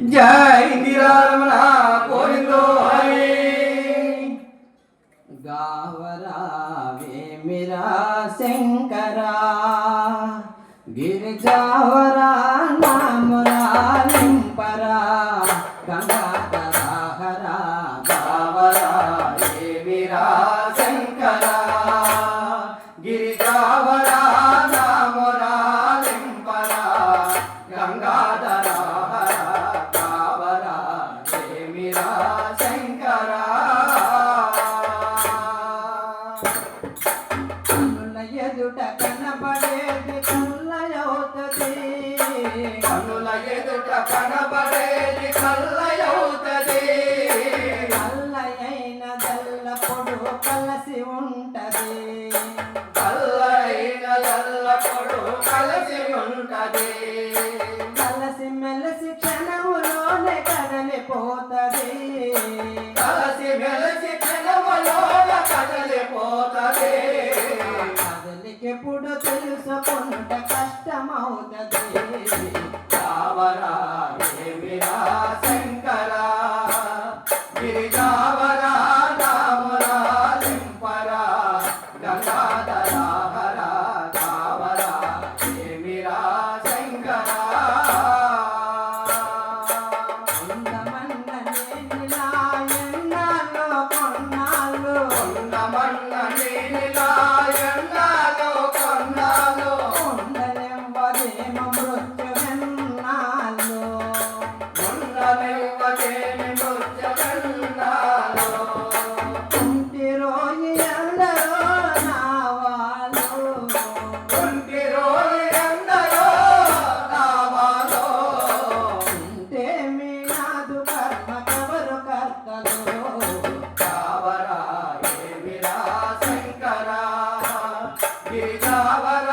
जय इंदिरा गोविंद हरे। गावरावे मेरा शंकरा। गिर जावरा ఎదుట కనబడేది కళ్ళ అవుతుంది కన్నుల ఎదుట కనబడేది కళ్ళ అవుతుంది కళ్ళ అయిన దల్ల పొడు కలసి ఉంటది. కళ్ళ అయిన దల్ల పొడు కలసి ఉంటది. కలసి మెలసి క్షణములోనే కదలిపోతుంది. తెలుసుకుంట కష్టమవుతుంది. కావరా దేవిరా శంకరా? గిరిజావరా விழாவர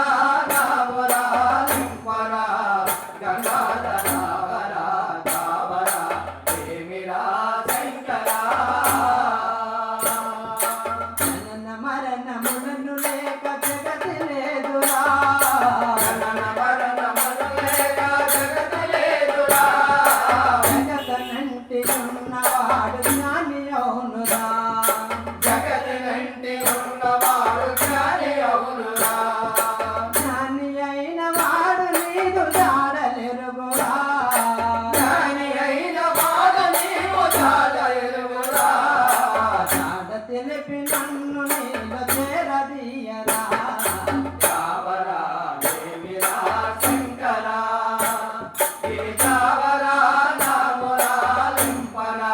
తెలిపి నన్ను నీల చేరదీయరా చావరా దేవిరా శంకరా చావరా రామరా లింపరా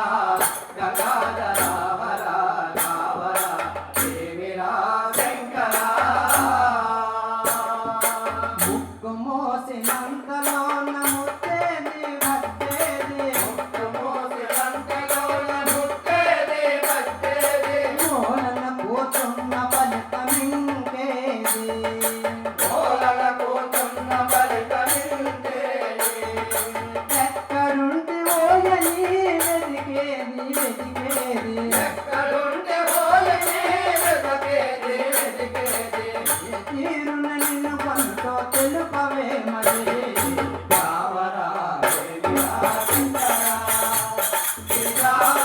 గగాధరావరా రావరా దేవిరా శంకరా Oh,